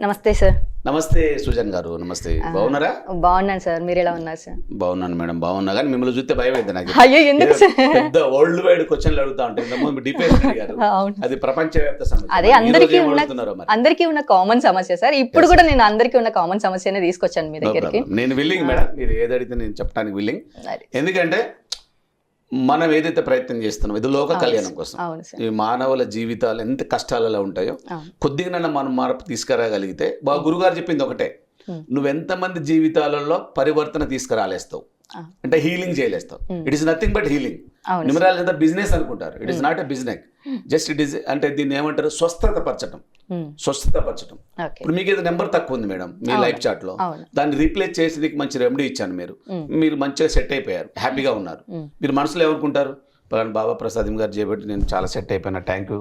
నమస్తే సార్ నమస్తే సుజన్ గారు. నమస్తే. బాగున్నారా? బాగున్నాను సార్ మీరు ఎలా ఉన్నారు సార్ బాగున్నాను మేడం. బాగున్నా కానీ మిమ్మల్ని చూస్తే భయం అయితే నాకు. అయ్యో ఎందుకు పెద్ద వరల్డ్ వైడ్ క్వశ్చన్లు అడుగుతా ఉంటాయి డిఫెన్స్ అడిగారు. అది ప్రపంచవ్యాప్త సమస్య. అదే అందరికీ ఉన్న అందరికీ ఉన్న కామన్ సమస్య సార్ ఇప్పుడు కూడా నేను అందరికీ ఉన్న కామన్ సమస్యనే తీసుకొచ్చాను మీ దగ్గరికి. నేను విల్లింగ్ మేడం. మీరు ఏది అడిగితే నేను చెప్పడానికి విల్లింగ్. ఎందుకంటే మనం ఏదైతే ప్రయత్నం చేస్తున్నాం ఇది లోక కళ్యాణం. కోసం ఈ మానవుల జీవితాలు ఎంత కష్టాలలో ఉంటాయో కొద్దిగా మనం మార్పు తీసుకురాగలిగితే బా గురుగారు చెప్పింది ఒకటే Hmm. నువ్వెంతమంది జీవితాలలో పరివర్తన తీసుకురాలేస్తావు Ah. అంటే హీలింగ్ చేయలేస్తావు Hmm. It is nothing but healing నిమరాలు అంతా బిజినెస్ అనుకుంటారు. It is not a business just it is అంటే దీన్ని ఏమంటారు? స్వస్థత పరచడం ఉమ్, స్వస్థత పరచడం ఇప్పుడు మీకు ఏదో నెంబర్ తక్కువ ఉంది మేడం మీ. లైఫ్ చార్ట్లో దాన్ని రీప్లేస్ చేసి మంచి రెమెడీ ఇచ్చాను మీరు. ఉమ్, మీరు మంచిగా సెట్ అయిపోయారు. హ్యాపీగా ఉన్నారు. ఉమ్. మీరు మనసులో ఏమనుకుంటారు? పలానా బాబా ప్రసాద్ గారు చేయబట్టి నేను చాలా సెట్ అయిపోయినా. థ్యాంక్ యూ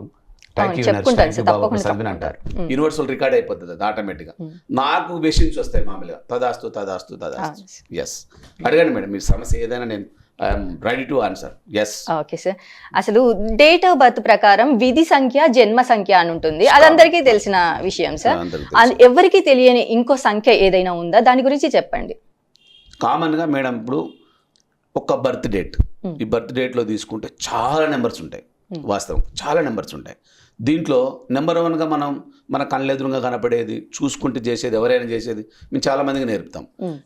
అంటారు. యూనివర్సల్ రికార్డ్ అయిపోతుంది అది ఆటోమేటిక్గా ఉమ్. నాకు వెషన్స్ వస్తాయి మామూలుగా. తదాస్తు తదాస్తు తదాస్తు. ఎస్ అడగండి మేడం మీ సమస్య ఏదైనా నేను I'm ready to answer yes okay sir అసలు డేట్ ఆఫ్ బర్త్ ప్రకారం విధి సంఖ్య జన్మ సంఖ్య అని ఉంటుంది. అది అందరికీ తెలిసిన విషయం సార్ ఎవరికి తెలియని ఇంకో సంఖ్య ఏదైనా ఉందా? దాని గురించి చెప్పండి. కామన్గా మేడం ఇప్పుడు ఒక బర్త్ డేట్ Hmm. ఈ బర్త్ డేట్లో తీసుకుంటే చాలా నెంబర్స్ ఉంటాయి. Hmm. వాస్తవం. చాలా నెంబర్స్ ఉంటాయి. దీంట్లో నెంబర్ వన్గా మనం మన కళ్ళెదురుగా కనపడేది చూసుకుంటే చేసేది ఎవరైనా చేసేది మేము చాలా మందికి నేర్పుతాం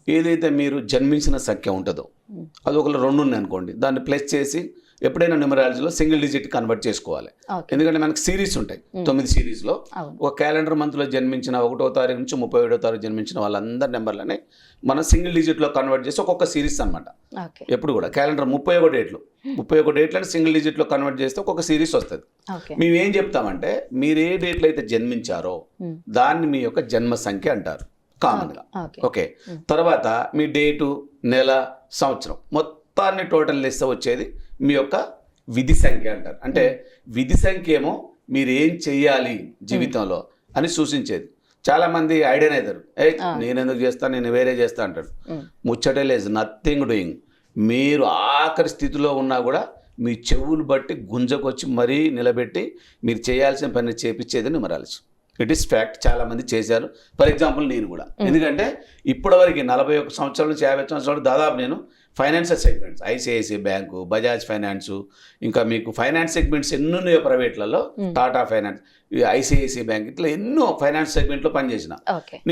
ఏదైతే మీరు జన్మించిన సంఖ్య ఉంటుందో. అది ఒక రెండు ఉన్నాయి అనుకోండి దాన్ని ప్లస్ చేసి ఎప్పుడైనా న్యూమరాలజీలో సింగిల్ డిజిట్ కన్వర్ట్ చేసుకోవాలి. ఎందుకంటే మనకి సిరీస్ ఉంటాయి. తొమ్మిది సిరీస్లో ఒక క్యాలెండర్ మంత్లో జన్మించిన ఒకటో తారీఖు నుంచి ముప్పై ఏడో తారీఖు జన్మించిన వాళ్ళందరి నెంబర్లని మనం సింగిల్ డిజిట్లో కన్వర్ట్ చేసి ఒక్కొక్క సిరీస్ అన్నమాట. ఓకే. ఎప్పుడు కూడా. క్యాలెండర్ ముప్పై ఒక డేట్లు. ముప్పై ఒక డేట్లని సింగిల్ డిజిట్లో కన్వర్ట్ చేస్తే ఒక్కొక్క సిరీస్ వస్తుంది. మేము ఏం చెప్తామంటే మీరు ఏ డేట్లో అయితే జన్మించారో దాన్ని మీ యొక్క జన్మ సంఖ్య అంటారు కామన్గా. ఓకే. ఓకే. తర్వాత మీ డేటు నెల సంవత్సరం. మొత్తాన్ని టోటల్ లెస్ వచ్చేది మీ యొక్క విధి సంఖ్య అంటారు. అంటే విధి సంఖ్య ఏమో మీరు ఏం చెయ్యాలి జీవితంలో అని సూచించేది. చాలా మంది ఐడియా అవుతారు ఏ. నేను ఎందుకు చేస్తాను నేను వేరే చేస్తా అంటాడు ఉమ్, ముచ్చటే లేదు. నథింగ్ డూయింగ్ మీరు ఆఖరి స్థితిలో ఉన్నా కూడా మీ చెవులు బట్టి గుంజకొచ్చి మరీ నిలబెట్టి మీరు చేయాల్సిన పని చేపించేది న్యూమరాలజీ ఇట్ ఈస్ ఫ్యాక్ట్ చాలా మంది చేశారు. ఫర్ ఎగ్జాంపుల్ నేను కూడా. ఎందుకంటే ఇప్పటివరకు నలభై ఒక్క సంవత్సరాల నుంచి యాభై సంవత్సరాలు దాదాపు నేను financial segments ICICI bank Bajaj finance ఇంకా మీకు ఫైనాన్స్ సెగ్మెంట్స్ ఎన్ని ప్రైవేట్లలో. టాటా ఫైనాన్స్ ఐసిఐసిఐ బ్యాంక్ ఇట్లా ఎన్నో ఫైనాన్స్ సెగ్మెంట్లో పనిచేసిన.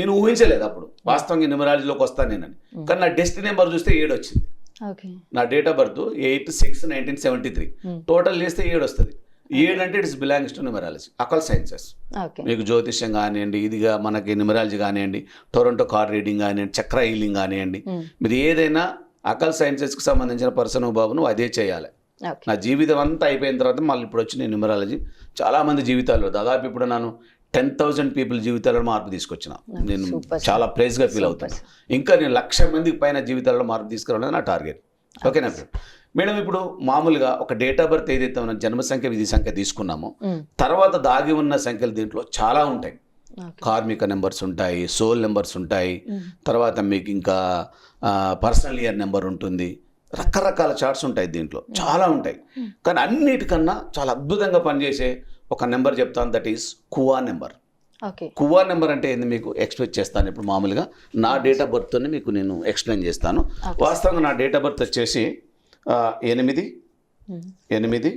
నేను ఊహించలేదు అప్పుడు. వాస్తవంగా న్యూమరాలజీలోకి వస్తాను నేనని. కానీ నా డెస్టినీ నెంబర్ చూస్తే ఏడు వచ్చింది. నా date of birth eight six nineteen seventy three. Total చేస్తే ఏడు వస్తుంది. ఏడు అంటే it's belongs to numerology occult sciences. మీకు జ్యోతిష్యం కానివ్వండి ఇదిగా మనకి న్యూమరాలజీ కానివ్వండి టొరంటో కార్ రీడింగ్ కానివ్వండి చక్ర హీలింగ్ కానివ్వండి ఉమ్, మీరు ఏదైనా అకల్ సైన్సెస్కి సంబంధించిన పర్సన్ బాబు నువ్వు అదే చేయాలి. నా జీవితం అంతా అయిపోయిన తర్వాత మళ్ళీ ఇప్పుడు వచ్చి నేను న్యూమరాలజీ చాలామంది జీవితాల్లో దాదాపు ఇప్పుడు నేను టెన్ థౌజండ్ పీపుల్ జీవితాలలో మార్పు తీసుకొచ్చిన. నేను. చాలా ప్రైజ్గా ఫీల్ అవుతాను ఇంకా నేను లక్ష మందికి పైన జీవితాల్లో మార్పు తీసుకురావడం నా టార్గెట్. ఓకేనా మేడం ఇప్పుడు మామూలుగా ఒక డేట్ ఆఫ్ బర్త్ ఏదైతే మనం జన్మ సంఖ్య విధి సంఖ్య తీసుకున్నామో తర్వాత దాగి ఉన్న సంఖ్యలు దీంట్లో చాలా ఉంటాయి. కార్మిక నెంబర్స్ ఉంటాయి సోల్ నెంబర్స్ ఉంటాయి తర్వాత మీకు ఇంకా పర్సనల్ ఇయర్ నెంబర్ ఉంటుంది. రకరకాల చార్ట్స్ ఉంటాయి దీంట్లో. చాలా ఉంటాయి. కానీ అన్నిటికన్నా చాలా అద్భుతంగా పనిచేసే ఒక నెంబర్ చెప్తాను. That is Kuan number. Kuan number అంటే ఏంది మీకు? ఎక్స్ప్లెయిన్ చేస్తాను. ఇప్పుడు మామూలుగా నా డేట్ ఆఫ్ బర్త్తోనే మీకు నేను ఎక్స్ప్లెయిన్ చేస్తాను. వాస్తవంగా నా డేట్ ఆఫ్ బర్త్ వచ్చేసి ఎనిమిది ఎనిమిది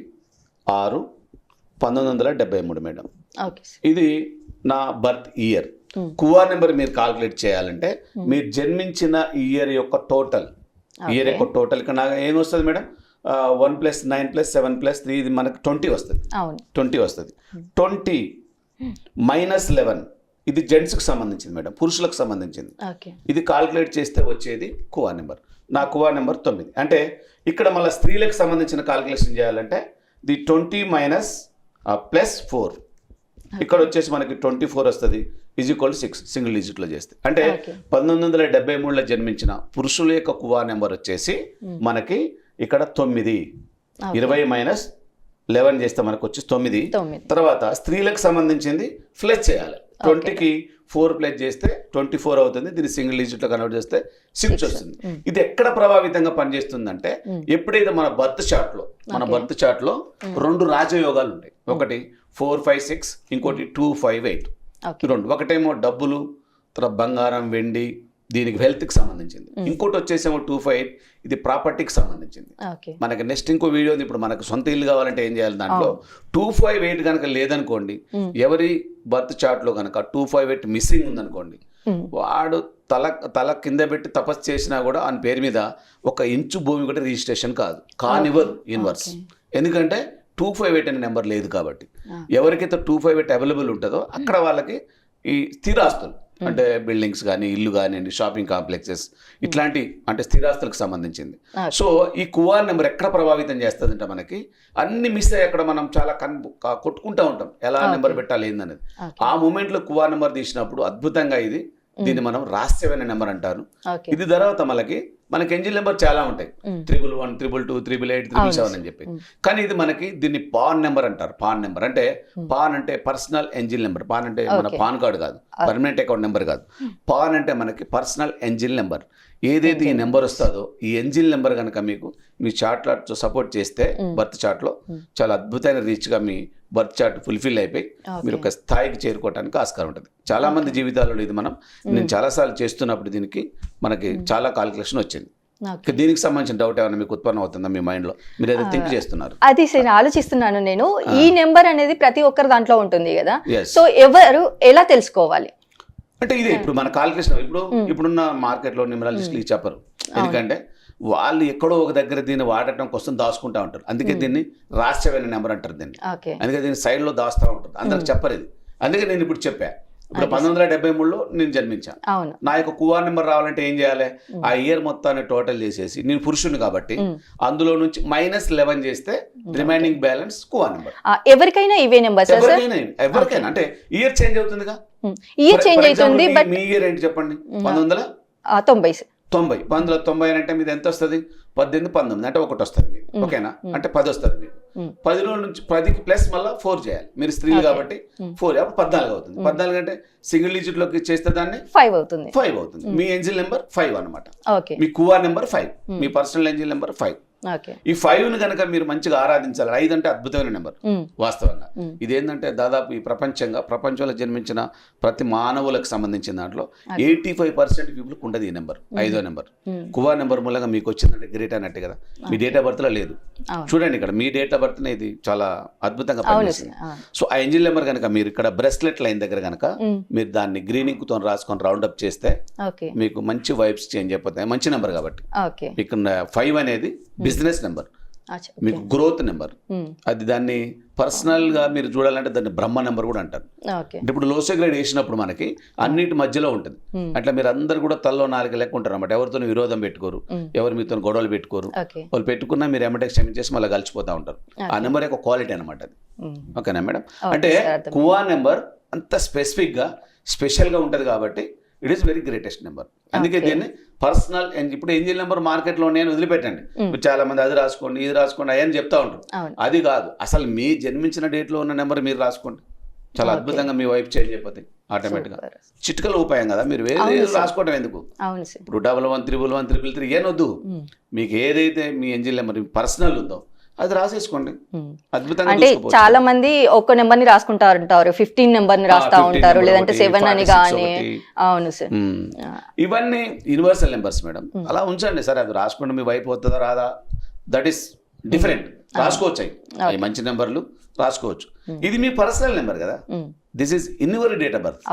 ఆరు పంతొమ్మిది వందల డెబ్బై మూడు మేడం. ఇది నా బర్త్ ఇయర్. కువా నెంబర్ మీరు కాల్కులేట్ చేయాలంటే మీరు జన్మించిన ఇయర్ యొక్క టోటల్ ఇయర్. యొక్క టోటల్ ఇక్కడ నాకు ఏం వస్తుంది madam? One plus nine plus seven plus three ఇది మనకి ట్వంటీ వస్తుంది. ట్వంటీ వస్తుంది. ట్వంటీ మైనస్ లెవెన్ ఇది జెంట్స్కి సంబంధించింది మేడం పురుషులకు సంబంధించింది. ఇది కాల్కులేట్ చేస్తే వచ్చేది కువా నెంబర్. నా కువా నెంబర్ తొమ్మిది. అంటే ఇక్కడ మళ్ళీ స్త్రీలకు సంబంధించిన కాల్కులేషన్ చేయాలంటే the twenty minus plus four ఇక్కడ వచ్చేసి మనకి ట్వంటీ ఫోర్ వస్తుంది ఈజ్ ఈక్వల్ సిక్స్ సింగిల్ డిజిట్లో చేస్తే. అంటే. పంతొమ్మిది వందల డెబ్బై మూడులో జన్మించిన పురుషుల యొక్క కువా నెంబర్ వచ్చేసి మనకి ఇక్కడ తొమ్మిది. ఇరవై మైనస్ లెవెన్ చేస్తే మనకు వచ్చి తొమ్మిది. తొమ్మిది. తర్వాత స్త్రీలకు సంబంధించింది ప్లస్ చేయాలి. ట్వంటీకి ఫోర్ ప్లస్ చేస్తే ట్వంటీ ఫోర్ అవుతుంది దీన్ని సింగిల్ డిజిట్లో కన్వర్ట్ చేస్తే సిక్స్ వస్తుంది. ఇది ఎక్కడ ప్రభావితంగా పనిచేస్తుందంటే. ఎప్పుడైతే మన బర్త్ చార్ట్లో మన. బర్త్ చార్ట్లో రెండు రాజయోగాలు ఉంటాయి. ఒకటి ఫోర్ ఫైవ్ సిక్స్ ఇంకోటి టూ ఫైవ్ ఎయిట్. రెండు. ఒకటేమో డబ్బులు తర్వాత బంగారం వెండి దీనికి హెల్త్కి సంబంధించింది. ఇంకోటి వచ్చేసేమో టూ ఫైవ్ ఎయిట్ ఇది ప్రాపర్టీకి సంబంధించింది. మనకి నెక్స్ట్ ఇంకో వీడియో ఉంది ఇప్పుడు మనకు సొంత ఇల్లు కావాలంటే ఏం చేయాలి దాంట్లో? టూ ఫైవ్ ఎయిట్ కనుక లేదనుకోండి ఎవరి బర్త్ చార్ట్లో కనుక టూ ఫైవ్ ఎయిట్ మిస్సింగ్ ఉందనుకోండి. వాడు తల తల కింద పెట్టి తపస్సు చేసినా కూడా ఆయన పేరు మీద ఒక ఇంచు భూమి కూడా రిజిస్ట్రేషన్ కాదు. కానివ్వరు యూనివర్స్ ఎందుకంటే టూ ఫైవ్ ఎయిట్ అనే నెంబర్ లేదు కాబట్టి. ఎవరికైతే టూ ఫైవ్ ఎయిట్ అవైలబుల్ ఉంటుందో అక్కడ వాళ్ళకి ఈ స్థిరాస్తులు. అంటే బిల్డింగ్స్ కానీ ఇల్లు కానివ్వండి షాపింగ్ కాంప్లెక్సెస్ ఇట్లాంటి అంటే స్థిరాస్తులకు సంబంధించింది. సో ఈ కువార్ నెంబర్ ఎక్కడ ప్రభావితం చేస్తుందంటే మనకి? అన్ని మిస్ అయ్యి అక్కడ మనం చాలా కన్ కొట్టుకుంటూ ఉంటాం. ఎలా నెంబర్ పెట్టాలి ఏందనేది. ఆ మూమెంట్లో కువార్ నెంబర్ తీసినప్పుడు అద్భుతంగా ఇది దీన్ని మనం రహస్యమైన నెంబర్ అంటారు. ఇది తర్వాత మనకి మనకి ఎంజిన్ నెంబర్ చాలా ఉంటాయి. Triple one triple two triple eight triple seven అని చెప్పి. కానీ ఇది మనకి దీన్ని పాన్ నెంబర్ అంటారు. పాన్ నెంబర్ అంటే పాన్ అంటే పర్సనల్ ఎంజిన్ నెంబర్. పాన్ అంటే మన. పాన్ కార్డు కాదు. పర్మనెంట్ అకౌంట్ నెంబర్ కాదు. పాన్ అంటే మనకి పర్సనల్ ఎంజిన్ నెంబర్. ఏదైతే ఈ నెంబర్ వస్తుందో ఈ ఎంజిన్ నెంబర్ కనుక మీకు మీ చార్ట్లో సపోర్ట్ చేస్తే బర్త్ చార్ట్లో చాలా అద్భుతమైన రీచ్గా మీ బర్త్ చార్ట్ ఫుల్ఫిల్ అయిపోయి. మీరు ఒక స్థాయికి చేరుకోవడానికి ఆస్కారం ఉంటుంది. చాలా మంది జీవితాలలో ఇది మనం నేను చాలాసార్లు చేస్తున్నప్పుడు దీనికి మనకి చాలా కాలిక్యులేషన్ వచ్చింది. దీనికి సంబంధించిన డౌట్ ఏమైనా మీకు ఉత్పన్నం అవుతుందా మీ మైండ్లో మీరు ఏదో థింక్ చేస్తున్నారు. అది సరే ఆలోచిస్తున్నాను నేను. ఈ నెంబర్ అనేది ప్రతి ఒక్కరి దాంట్లో ఉంటుంది కదా. సో ఎవరు ఎలా తెలుసుకోవాలి? అంటే ఇదే ఇప్పుడు మన కాలిక్యులేషన్ ఇప్పుడు ఇప్పుడున్న మార్కెట్లో న్యూమరాలజిస్టులు ఇది చెప్పరు ఎందుకంటే వాళ్ళు ఎక్కడో ఒక దగ్గర దీన్ని వాడటం కోసం దాచుకుంటా ఉంటారు. అందుకే దీన్ని రహస్యమైన నెంబర్ అంటారు దీన్ని. అందుకే దీన్ని సైడ్లో దాస్తూ ఉంటుంది అందరికి చెప్పరు ఇది. అందుకే నేను ఇప్పుడు చెప్పా. ఇప్పుడు పంతొమ్మిది వందల డెబ్బై మూడులో నేను జన్మించాను నా యొక్క కువార్ నెంబర్ రావాలంటే ఏం చేయాలి? ఆ ఇయర్ మొత్తాన్ని టోటల్ చేసేసి నేను పురుషుని కాబట్టి అందులో నుంచి మైనస్ లెవెన్ చేస్తే రిమైనింగ్ బ్యాలెన్స్ కువార్ నెంబర్. ఎవరికైనా ఇవే నెంబర్స్ సార్? ఎవరికైనా ఎవరికైనా. అంటే ఇయర్ చేంజ్ అవుతుందిగా? ఇయర్ చేంజ్ అవుతుంది మీ- బట్ మీ ఇయర్ ఏంటి చెప్పండి? పంతొమ్మిది వందల? తొంభై. తొంభై. పంతొమ్మిది వందల తొంభై అంటే మీది ఎంత వస్తుంది పద్దెనిమిది పంతొమ్మిది. అంటే ఒకటి వస్తుంది మీకు. ఓకేనా? అంటే పది వస్తుంది మీకు. Mm. పదిలో నుంచి పదికి ప్లస్ మళ్ళీ ఫోర్ చేయాలి. మీరు స్త్రీలు కాబట్టి ఫోర్. అప్పుడు పద్నాలుగు అవుతుంది. పద్నాలుగు అంటే సింగిల్ డిజిట్లోకి చేస్తే దాన్ని ఫైవ్ అవుతుంది. ఫైవ్ అవుతుంది. మీ ఎంజిన్ నెంబర్ ఫైవ్ అన్నమాట. ఓకే మీ కువార్ నెంబర్ ఫైవ్. మీ పర్సనల్ ఎంజిన్ నెంబర్ ఫైవ్. ఈ ఫైవ్ని కనుక మీరు మంచిగా ఆరాధించాలి. ఐదు అంటే అద్భుతమైన నెంబర్. వాస్తవంగా. ఇదేంటంటే దాదాపు ఈ ప్రపంచంగా ప్రపంచంలో జన్మించిన ప్రతి మానవులకు సంబంధించిన దాంట్లో ఎయిటీ ఫైవ్ పర్సెంట్ పీపుల్కి ఉండదు ఈ నెంబర్. ఐదో నెంబర్. కువా నెంబర్ మూలంగా మీకు వచ్చిందంటే గ్రేట్ అన్నట్టు కదా. మీ డేట్ ఆఫ్ బర్త్లో లేదు. చూడండి ఇక్కడ మీ డేట్ ఆఫ్ బర్త్ ఇది చాలా అద్భుతంగా పనిచేస్తుంది. సో ఆ ఎంజిన్ నెంబర్ కనుక మీరు ఇక్కడ బ్రెస్లెట్ లైన్ దగ్గర కనుక మీరు దాన్ని గ్రీన్ ఇంకుతో రాసుకొని రౌండ్ అప్ చేస్తే మీకు మంచి వైబ్స్ చేంజ్ అయిపోతాయి. మంచి నెంబర్ కాబట్టి. మీకు ఫైవ్ అనేది బిజినెస్ నెంబర్. మీకు గ్రోత్ నెంబర్. అది దాన్ని పర్సనల్గా మీరు చూడాలంటే దాన్ని బ్రహ్మ నెంబర్ కూడా అంటారు. ఇప్పుడు లోసే గ్రేడ్ వేసినప్పుడు మనకి అన్నిటి మధ్యలో ఉంటుంది. అట్లా మీరు అందరు కూడా తల్లో నాలుగు లెక్క ఉంటారు అన్నమాట ఎవరితో విరోధం పెట్టుకోరు. ఎవరు మీతో గొడవలు పెట్టుకోరు. వాళ్ళు పెట్టుకున్నా మీరు ఎమ్మటే క్షమించేసి మళ్ళీ కలిసిపోతూ ఉంటారు. ఆ నెంబర్ యొక్క క్వాలిటీ అనమాట అది. ఓకేనా మేడం? అంటే. కువా నెంబర్ అంత స్పెసిఫిక్గా స్పెషల్గా ఉంటుంది కాబట్టి it is very greatest number. అందుకే. దీన్ని పర్సనల్ ఇప్పుడు ఎంజిన్ నెంబర్ మార్కెట్లో నేను వదిలిపెట్టండి చాలా మంది అది రాసుకోండి ఇది రాసుకోండి అయ్యని చెప్తా ఉంటారు. అది కాదు. అసలు మీ జన్మించిన డేట్లో ఉన్న నెంబర్ మీరు రాసుకోండి. చాలా అద్భుతంగా మీ వైపు చేంజ్ అయిపోతాయి ఆటోమేటిక్గా. చిటికల ఉపాయం కదా మీరు వేరే రాసుకోవడం ఎందుకు? ఇప్పుడు double one triple one triple three ఏనొద్దు మీకు ఏదైతే మీ ఎంజిన్ నెంబర్ పర్సనల్ ఉందో అది రాసేసుకోండి. అద్భుతంగా అంటే. చాలా మంది ఒక్క నెంబర్ని రాసుకుంటా ఉంటారు ఫిఫ్టీన్ నెంబర్ని రాస్తా 15 ఉంటారు లేదంటే సెవెన్ అని 46 కానీ. అవును సార్. ఇవన్నీ యూనివర్సల్ నెంబర్స్ మేడం అలా ఉంచండి సరే అది రాసుకోండి మీ వైపు వస్తుందా రాదా? దట్ ఈస్ డిఫరెంట్ రాసుకోవచ్చు అవి. మంచి నెంబర్లు రాసుకోవచ్చు. ఇది మీ పర్సనల్ నెంబర్ కదా. This is in your date of birth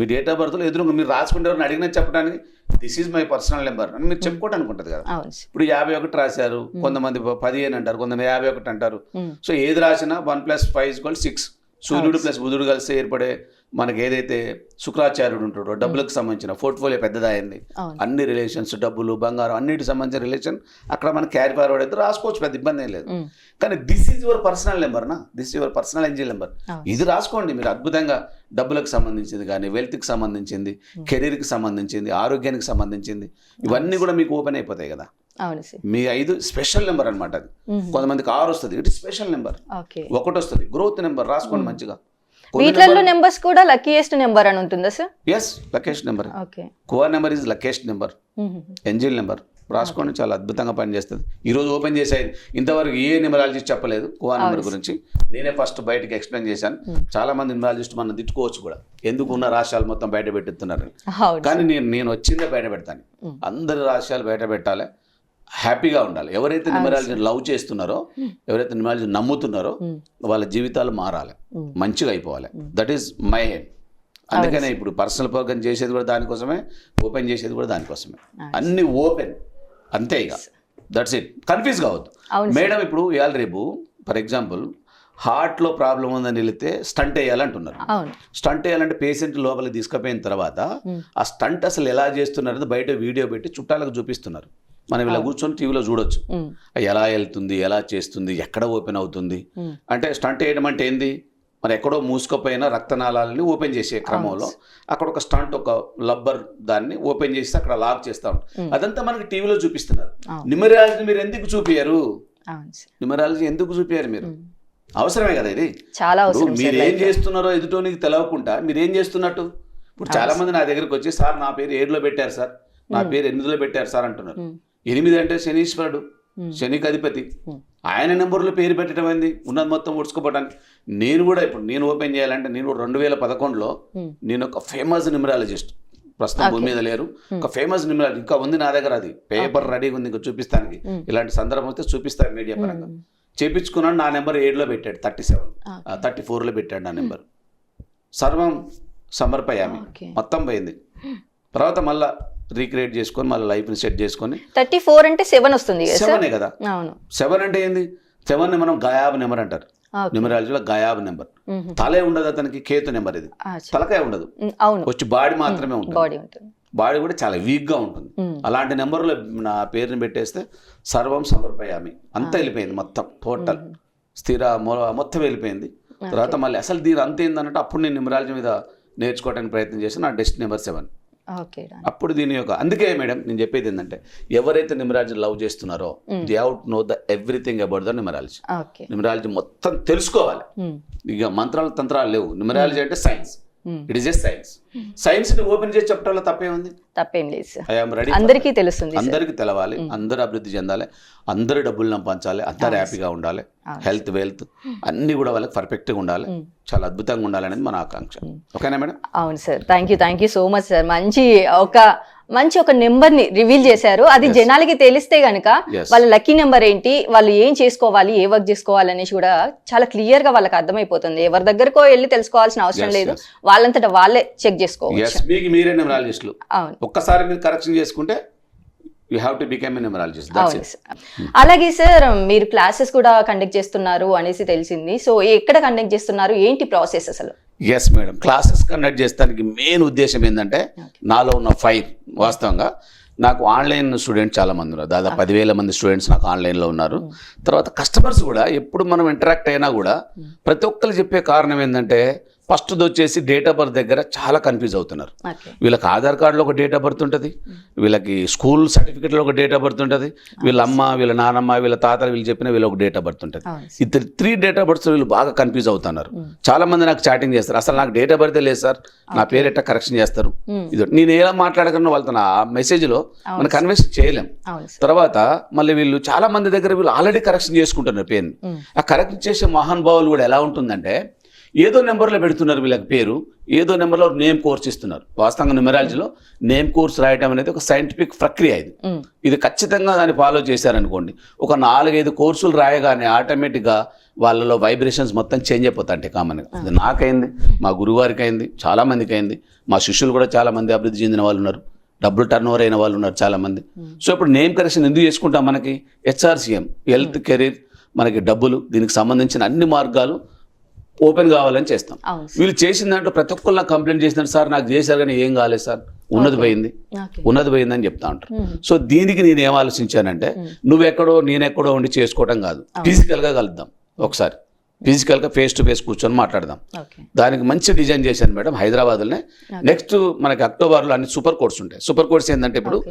me date of బర్త్లో ఎదురు మీరు రాసుకుంటే అడిగినా చెప్పడానికి this is my personal number అని మీరు చెప్పుకోవడానికి ఉంటుంది కదా. ఇప్పుడు యాభై ఒకటి రాశారు కొంతమంది ప- పదిహేను అంటారు కొంతమంది యాభై ఒకటి అంటారు. ఉమ్, సో ఏది రాసినా one plus five equal six. సూర్యుడు ప్లస్ బుధుడు కలిసి ఏర్పడే మనకి ఏదైతే శుక్రాచార్యుడు ఉంటాడో డబ్బులకు సంబంధించిన పోర్ట్ఫోలియో పెద్దదైంది అవును. అన్ని రిలేషన్స్ డబ్బులు బంగారం అన్నిటికి సంబంధించిన రిలేషన్ అక్కడ మనకి క్యారీ ఫార్వర్డ్ అయితే రాసుకోవచ్చు పెద్ద ఇబ్బంది ఏం లేదు. కానీ this is your personal number నా? This your personal engine number. ఇది రాసుకోండి మీరు అద్భుతంగా. డబ్బులకు సంబంధించింది కానీ వెల్త్కి సంబంధించింది కెరీర్కి సంబంధించింది ఆరోగ్యానికి సంబంధించింది ఇవన్నీ కూడా మీకు ఓపెన్ అయిపోతాయి కదా. మీ ఐదు స్పెషల్ నెంబర్ అనమాట అది. కొంతమందికి ఆరు వస్తుంది ఇట్ స్పెషల్ నెంబర్ ఒకటి వస్తుంది గ్రోత్ నెంబర్ రాసుకోండి మంచిగా. వీటిలలో నెంబర్స్ కూడా లక్కీయెస్ట్ నెంబర్ అని ఉంటుందా sir yes Lakesh number okay core number is Lakesh number angel number రాసుకోండి చాలా అద్భుతంగా పనిచేస్తుంది. ఈరోజు ఓపెన్ చేసేది ఇంతవరకు ఏ న్యూమరాలజిస్ట్ చెప్పలేదు కోవా నెంబర్ గురించి. నేనే ఫస్ట్ బయటకి ఎక్స్ప్లెయిన్ చేశాను. చాలా మంది న్యూమరాలజిస్ట్ మనం తిట్టుకోవచ్చు కూడా. ఎందుకు ఉన్న రాష్ట్రాలు మొత్తం బయట పెట్టుతున్నారు అవును కానీ నేను నేను వచ్చిందే బయట పెడతాను. అందరి రాష్ట్రాలు బయట పెట్టాలి. హ్యాపీగా ఉండాలి. ఎవరైతే న్యూమరాలజీని లవ్ చేస్తున్నారో ఎవరైతే న్యూమరాలజీ నమ్ముతున్నారో వాళ్ళ జీవితాలు మారాలి. మంచిగా అయిపోవాలి. దట్ ఈస్ మై ఎయిమ్ అందుకనే ఇప్పుడు పర్సనల్ ప్రోగ్రామ్ చేసేది కూడా దానికోసమే ఓపెన్ చేసేది కూడా దానికోసమే అన్ని ఓపెన్ అంతే ఇక. దట్స్ ఇట్ కన్ఫ్యూజ్ కావద్దు మేడం ఇప్పుడు ఇవాళ రేపు ఫర్ ఎగ్జాంపుల్ హార్ట్లో ప్రాబ్లం ఉందని వెళితే స్టంట్ వేయాలంటున్నారు. స్టంట్ వేయాలంటే పేషెంట్ లోపలికి తీసుకుపోయిన తర్వాత ఆ స్టంట్ అసలు ఎలా చేస్తున్నారో బయట వీడియో పెట్టి చుట్టాలకు చూపిస్తున్నారు. మనం ఇలా కూర్చొని టీవీలో చూడొచ్చు. ఎలా వెళ్తుంది ఎలా చేస్తుంది ఎక్కడ ఓపెన్ అవుతుంది. అంటే స్టంట్ వేయడం అంటే ఏంది? మరి ఎక్కడో మూసుకుపోయిన రక్తనాళాలని ఓపెన్ చేసే క్రమంలో అక్కడ ఒక స్టంట్ ఒక లబ్బర్ దాన్ని ఓపెన్ చేసి అక్కడ లాక్ చేస్తా ఉంటారు అదంతా మనకి టీవీలో చూపిస్తున్నారు. న్యూమరాలజీ మీరు ఎందుకు చూపించారు న్యూమరాలజీ ఎందుకు చూపించారు మీరు? అవసరమే కదా ఇది. చాలా మీరు ఏం చేస్తున్నారో ఎదుటోనికి తెలవకుండా మీరు ఏం చేస్తున్నట్టు? ఇప్పుడు చాలా మంది నా దగ్గరికి వచ్చి సార్ నా పేరు ఏడులో పెట్టారు సార్. నా పేరు ఎనిమిదిలో పెట్టారు సార్ అంటున్నారు. ఎనిమిది అంటే శనీశ్వరుడు. శనికి అధిపతి. ఆయన నెంబర్లో పేరు పెట్టడం ఏంది? ఉన్నది మొత్తం ఉడుచుకోపోవడానికి నేను కూడా ఇప్పుడు నేను ఓపెన్ చేయాలంటే నేను రెండు వేల పదకొండులో. నేను ఒక ఫేమస్ న్యూమరాలజిస్ట్. ప్రస్తుతం భూమి మీద లేరు. ఒక ఫేమస్ న్యూమరాలజీ ఇంకా ఉంది నా దగ్గర అది. పేపర్ రెడీగా ఉంది ఇంకా చూపిస్తానికి. ఇలాంటి సందర్భం వస్తే చూపిస్తాను మీడియా పరంగా. చేపించుకున్నాను నా నెంబర్ ఏడులో పెట్టాడు థర్టీ సెవెన్. థర్టీ ఫోర్లో పెట్టాడు నా నెంబర్. సర్వం సమర్పయామి. మొత్తం పోయింది. తర్వాత మళ్ళా రీక్రియేట్ చేసుకొని మళ్ళీ లైఫ్ని సెట్ చేసుకొని థర్టీ ఫోర్ అంటే సెవెన్ వస్తుంది సెవెనే కదా? అవును. సెవెన్ అంటే ఏంది? సెవెన్ని మనం గయాబ్ నెంబర్ అంటారు. న్యూమరాలజీలో గయాబ్ నెంబర్. తలే ఉండదు అతనికి కేతు నెంబర్ ఇది. తలకాయ ఉండదు. అవును. వచ్చి బాడీ మాత్రమే ఉంటుంది. బాడీ ఉంటుంది. బాడీ కూడా చాలా వీక్గా ఉంటుంది. అలాంటి నెంబర్లో నా పేరుని పెట్టేస్తే సర్వం సమర్పయామి. అంతా వెళ్ళిపోయింది మొత్తం టోటల్ స్థిర మొత్తం వెళ్ళిపోయింది. తర్వాత మళ్ళీ అసలు దీని అంత ఏందన్నట్టు అప్పుడు నేను న్యూమరాలజీ మీద నేర్చుకోవడానికి ప్రయత్నం చేసి నా డెస్ట్ నెంబర్ సెవెన్. అప్పుడు దీని యొక్క అందుకే మేడం నేను చెప్పేది ఏంటంటే ఎవరైతే న్యూమరాలజీ లవ్ చేస్తున్నారో they out know the everything about the numerology okay. Numerology మొత్తం తెలుసుకోవాలి. ఇక మంత్రాలు తంత్రాలు లేవు. న్యూమరాలజీ అంటే science. It is a science సైన్స్ని open చేసి చెప్పడంలో తప్పే ఉంది తప్పేం లేదు సార్ ఐఎమ్ రెడీ అందరికీ తెలుస్తుంది అందరికి తెలవాలి అందరు అభివృద్ధి చెందాలి అందరు డబ్బులు పంచాలి అందరు హ్యాపీగా ఉండాలి. హెల్త్ వెల్త్ అన్ని కూడా వాళ్ళకి పర్ఫెక్ట్గా ఉండాలి. చాలా అద్భుతంగా ఉండాలి అనేది మన ఆకాంక్ష. ఓకేనా మేడం? అవును sir thank you thank you so much sir మంచి ఒక మంచి ఒక నెంబర్ని రివీల్ చేశారు. అది జనాలకి తెలిస్తే గనుక. వాళ్ళ లక్కీ నెంబర్ ఏంటి వాళ్ళు ఏం చేసుకోవాలి ఏ వర్క్ చేసుకోవాలి అనేసి కూడా చాలా క్లియర్గా వాళ్ళకి అర్థమైపోతుంది. ఎవరి దగ్గరకో వెళ్ళి తెలుసుకోవాల్సిన అవసరం లేదు. వాళ్ళంతటా వాళ్ళే చెక్ చేసుకోవచ్చు. మీరే ఒక్కసారి మీరు కరెక్షన్ చేసుకుంటే you have to become numerologist అలాగే సార్ మీరు క్లాసెస్ కూడా కండక్ట్ చేస్తున్నారు అనేసి తెలిసింది. సో ఎక్కడ కండక్ట్ చేస్తున్నారు? ఏంటి ప్రాసెస్ అసలు? ఎస్ మేడం క్లాసెస్ కండక్ట్ చేస్తానికి మెయిన్ ఉద్దేశం ఏంటంటే నాలో ఉన్న ఫైర్ వాస్తవంగా నాకు ఆన్లైన్ స్టూడెంట్ చాలా మంది ఉన్నారు. దాదాపు పదివేల మంది స్టూడెంట్స్ నాకు ఆన్లైన్లో ఉన్నారు. తర్వాత కస్టమర్స్ కూడా ఎప్పుడు మనం ఇంటరాక్ట్ అయినా కూడా ప్రతి ఒక్కరు చెప్పే కారణం ఏంటంటే ఫస్ట్ది వచ్చేసి డేట్ ఆఫ్ బర్త్ దగ్గర చాలా కన్ఫ్యూజ్ అవుతున్నారు. వీళ్ళకి ఆధార్ కార్డులో ఒక డేట్ ఆఫ్ బర్త్ ఉంటుంది వీళ్ళకి స్కూల్ సర్టిఫికేట్లో ఒక డేట్ ఆఫ్ బర్త్ ఉంటుంది వీళ్ళ అమ్మ వీళ్ళ నానమ్మ వీళ్ళ తాతలు వీళ్ళు చెప్పిన వీళ్ళ ఒక డేట్ ఆఫ్ బర్త్ ఉంటుంది. ఇద్దరు త్రీ డేట్ ఆఫ్ బర్త్స్ వీళ్ళు బాగా కన్ఫ్యూజ్ అవుతున్నారు. చాలా మంది నాకు చాటింగ్ చేస్తారు అసలు నాకు డేట్ ఆఫ్ బర్త్ లేదు సార్ నా పేరు ఎట్లా కరెక్షన్ చేస్తారు. ఇది నేను ఎలా మాట్లాడగలను వాళ్ళతో నా మెసేజ్లో మనం కన్వెన్స్ చేయలేం. తర్వాత మళ్ళీ వీళ్ళు చాలా మంది దగ్గర వీళ్ళు ఆల్రెడీ కరెక్షన్ చేసుకుంటున్నారు పేరుని ఆ కరెక్షన్ చేసే మహానుభావులు కూడా ఎలా ఉంటుందంటే ఏదో నెంబర్లో పెడుతున్నారు వీళ్ళకి పేరు ఏదో నెంబర్లో నేమ్ కోర్స్ ఇస్తున్నారు. వాస్తవంగా న్యూమరాలజీలో నేమ్ కోర్స్ రాయటం అనేది ఒక సైంటిఫిక్ ప్రక్రియ ఇది. ఇది ఖచ్చితంగా దాన్ని ఫాలో చేశారనుకోండి ఒక నాలుగైదు కోర్సులు రాయగానే ఆటోమేటిక్గా వాళ్ళలో వైబ్రేషన్స్ మొత్తం చేంజ్ అయిపోతాయి కామన్గా అది నాకైంది మా గురువారికి అయింది చాలా మందికి అయింది మా శిష్యులు కూడా చాలా మంది అభివృద్ధి చెందిన వాళ్ళు ఉన్నారు. డబ్బులు టర్న్ ఓవర్ అయిన వాళ్ళు ఉన్నారు చాలా మంది. సో ఇప్పుడు నేమ్ కరెక్షన్ ఎందుకు చేసుకుంటాం మనకి? హెచ్ఆర్సీఎం హెల్త్ కెరీర్ మనకి డబ్బులు దీనికి సంబంధించిన అన్ని మార్గాలు ఓపెన్ కావాలని చేస్తాం. వీళ్ళు చేసిన దాంట్లో ప్రతి ఒక్కరు నాకు కంప్లైంట్ చేసినారు సార్ నాకు చేశారు కానీ ఏం కాలేదు సార్. ఉన్నది పోయింది. ఉన్నది పోయిందని చెప్తా ఉంటారు. సో దీనికి నేను ఏం ఆలోచించానంటే నువ్వెక్కడో నేనెక్కడో ఉండి చేసుకోవటం కాదు. ఫిజికల్గా కలుద్దాం ఒకసారి. ఫిజికల్గా ఫేస్ టు ఫేస్ కూర్చొని మాట్లాడదాం. దానికి మంచి డిజైన్ చేశాను మేడం హైదరాబాద్లోనే. నెక్స్ట్ మనకి అక్టోబర్లో అన్ని సూపర్ కోడ్స్ ఉంటాయి. సూపర్ కోడ్స్ ఏంటంటే ఇప్పుడు.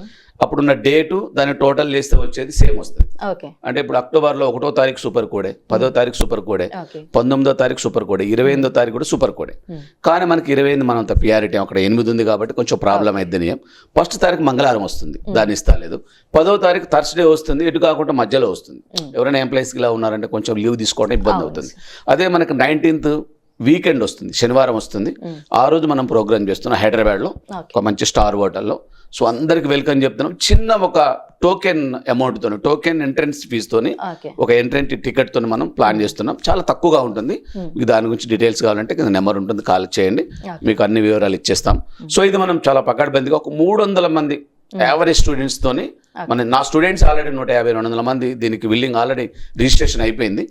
అప్పుడున్న డేటు దాన్ని టోటల్ చేస్తే వచ్చేది సేమ్ వస్తుంది. అంటే ఇప్పుడు అక్టోబర్లో ఒకటో తారీఖు సూపర్ కోడే పదో తారీఖు సూపర్ కోడే పంతొమ్మిదో తారీఖు సూపర్ కోడే ఇరవై ఎనిమిదో తారీఖు కూడా సూపర్ కోడే. Hmm. కానీ మనకి ఇరవై ఎనిమిది మనం ప్రియారిటీ అక్కడ ఎనిమిది ఉంది కాబట్టి కొంచెం ప్రాబ్లం అయితే నియం ఫస్ట్ తారీఖు మంగళవారం వస్తుంది దాన్ని ఇస్తాలేదు పదో తారీఖు థర్స్డే వస్తుంది ఇటు కాకుండా మధ్యలో వస్తుంది. ఎవరైనా ఎంప్లాయీస్కి ఇలా ఉన్నారంటే కొంచెం లీవ్ తీసుకోవడం ఇబ్బంది అవుతుంది. అదే మనకి నైన్టీన్త్ వీకెండ్ వస్తుంది శనివారం వస్తుంది. ఆ రోజు మనం ప్రోగ్రామ్ చేస్తున్నాం హైదరాబాద్లో ఒక మంచి స్టార్ హోటల్లో సో అందరికి వెల్కమ్ చెప్తున్నాం. చిన్న ఒక టోకెన్ అమౌంట్తో టోకెన్ ఎంట్రన్స్ ఫీజుతోని ఓకే. ఒక ఎంట్రెంట్ టికెట్తో మనం ప్లాన్ చేస్తున్నాం. చాలా తక్కువగా ఉంటుంది. మీకు దాని గురించి డీటెయిల్స్ కావాలంటే కింద నెంబర్ ఉంటుంది కాల్ చేయండి. మీకు అన్ని వివరాలు ఇచ్చేస్తాం. సో ఇది మనం చాలా పకడ్బందీగా ఒక మూడు వందల మంది యావరేజ్ స్టూడెంట్స్ తోని మన నా స్టూడెంట్స్ ఆల్రెడీ నూట యాభై రెండు వందల మంది దీనికి విల్లింగ్ ఆల్రెడీ రిజిస్ట్రేషన్ అయిపోయింది.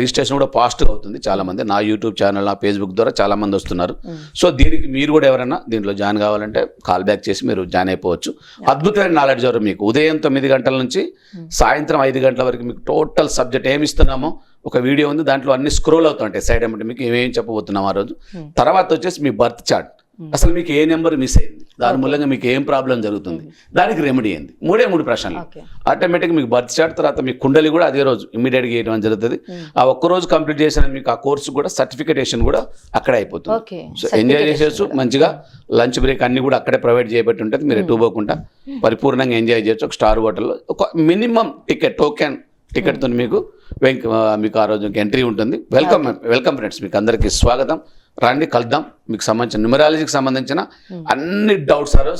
రిజిస్ట్రేషన్ కూడా ఫాస్ట్గా అవుతుంది. చాలా మంది నా యూట్యూబ్ ఛానల్ నా ఫేస్బుక్ ద్వారా చాలా మంది వస్తున్నారు. సో దీనికి మీరు కూడా ఎవరైనా దీంట్లో జాయిన్ కావాలంటే కాల్ బ్యాక్ చేసి మీరు జాయిన్ అయిపోవచ్చు. అద్భుతమైన నాలెడ్జ్ వరకు మీకు? ఉదయం తొమ్మిది గంటల నుంచి సాయంత్రం ఐదు గంటల వరకు మీకు టోటల్ సబ్జెక్ట్ ఏమి ఇస్తున్నామో ఒక వీడియో ఉంది. దాంట్లో అన్ని స్క్రోల్ అవుతుంటాయి. సైడ్ ఏమంటే మీకు ఏమేం చెప్పబోతున్నాం ఆ రోజు. తర్వాత వచ్చేసి మీ బర్త్ చార్ట్. అసలు మీకు ఏ నెంబర్ మిస్ అయింది? దాని మూలంగా మీకు ఏం ప్రాబ్లం జరుగుతుంది? దానికి రెమెడీ అయింది మూడే మూడు ప్రశ్నలు. ఓకే. ఆటోమేటిక్గా మీకు బర్త్ చార్ట్ తర్వాత మీ కుండలి కూడా అదే రోజు ఇమీడియట్గా వేయడం జరుగుతుంది. ఆ ఒక్క రోజు కంప్లీట్ చేసిన మీకు ఆ కోర్సు కూడా సర్టిఫికేషన్ కూడా అక్కడే అయిపోతుంది. సో ఎంజాయ్ చేసేచ్చు మంచిగా లంచ్ బ్రేక్ అన్ని కూడా అక్కడే ప్రొవైడ్ చేయబట్టి ఉంటుంది. మీరు ఎటు పోకుండా పరిపూర్ణంగా ఎంజాయ్ చేయొచ్చు. ఒక స్టార్ హోటల్లో ఒక మినిమం టికెట్ టోకెన్ టికెట్తో మీకు వెంక మీకు ఆ రోజు ఎంట్రీ ఉంటుంది. వెల్కమ్ వెల్కమ్ ఫ్రెండ్స్ మీకు అందరికీ స్వాగతం. రండి కలుద్దాం. మీకు సంబంధించిన న్యూమరాలజీకి సంబంధించిన అన్ని doubts are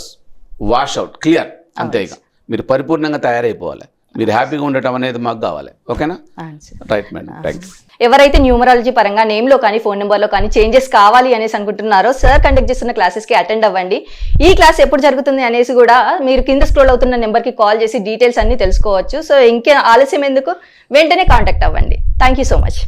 wash out clear అంతే ఇక. మీరు పరిపూర్ణంగా తయారైపోవాలి. మీరు హ్యాపీగా ఉండటం అనేది మాకు కావాలి. ఓకేనా? రైట్ మేడం థ్యాంక్ ఎవరైతే న్యూమరాలజీ పరంగా నేమ్లో కానీ ఫోన్ నెంబర్లో కానీ చేంజెస్ కావాలి అనేసి అనుకుంటున్నారో సార్ కండక్ట్ చేస్తున్న క్లాసెస్కి అటెండ్ అవ్వండి. ఈ క్లాస్ ఎప్పుడు జరుగుతుంది అనేసి కూడా మీరు కింద స్క్రోల్ అవుతున్న నెంబర్కి కాల్ చేసి డీటెయిల్స్ అన్ని తెలుసుకోవచ్చు. సో ఇంకే ఆలస్యం ఎందుకు? వెంటనే కాంటాక్ట్ అవ్వండి. Thank you so much